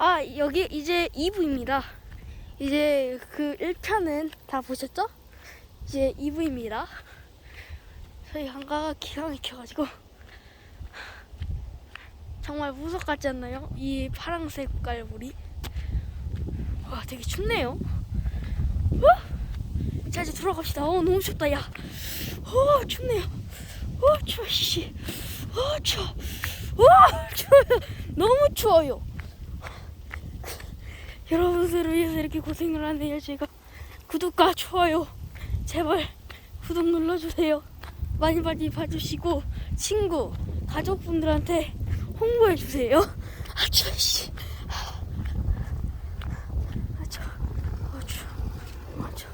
아, 여기 이제 2부입니다. 이제 그 1편은 다 보셨죠? 이제 2부입니다. 저희 한가가 기가 막혀가지고 정말 무섭 같지 않나요? 이 파란색 깔물이 와 되게 춥네요. 어? 자 이제 들어갑시다. 어 너무 춥다 야. 어 춥네요. 어 추워 씨. 어 추워. 어 추워요. 너무 추워요. 여러분들을 위해서 이렇게 고생을 하네요 제가. 구독과 좋아요 제발 구독 눌러주세요. 많이 많이 봐주시고 친구 가족분들한테 홍보해 주세요. 아 추워 씨. 아 추워. 아 추워. 아 추워.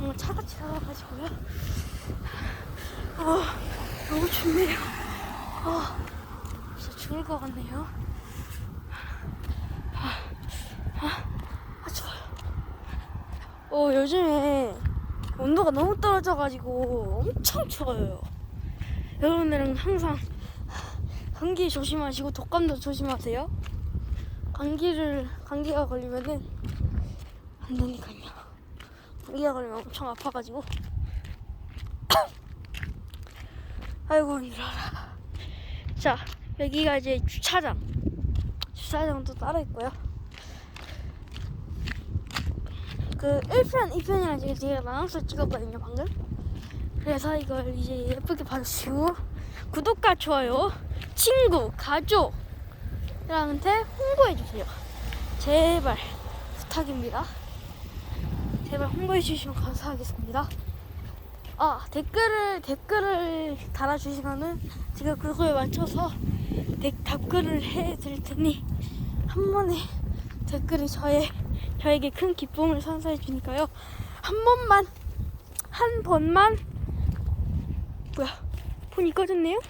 오늘 차가 지나가가지고요. 아 너무 춥네요. 아 죽을 것 같네요. 아, 아, 아 추워요. 어 요즘에 온도가 너무 떨어져가지고 엄청 추워요. 여러분들은 항상 감기 조심하시고 독감도 조심하세요. 감기를 감기가 걸리면은 안 되니까요. 감기가 걸리면 엄청 아파가지고 아이고 일어라. 자 여기가 이제 주차장. 주차장도 따로 있고요. 그 1편, 2편이랑 제가, 제가 나눠서 찍었거든요, 방금. 그래서 이걸 이제 예쁘게 봐주시고, 구독과 좋아요, 친구, 가족들한테 홍보해주세요. 제발 부탁입니다. 제발 홍보해주시면 감사하겠습니다. 아, 댓글을, 댓글을 달아주시면은 제가 그거에 맞춰서 댓- 답글을 해드릴 테니 한 번에 댓글이 저의 저에게 큰 기쁨을 선사해 주니까요. 한 번만 한 번만 뭐야 폰이 꺼졌네요?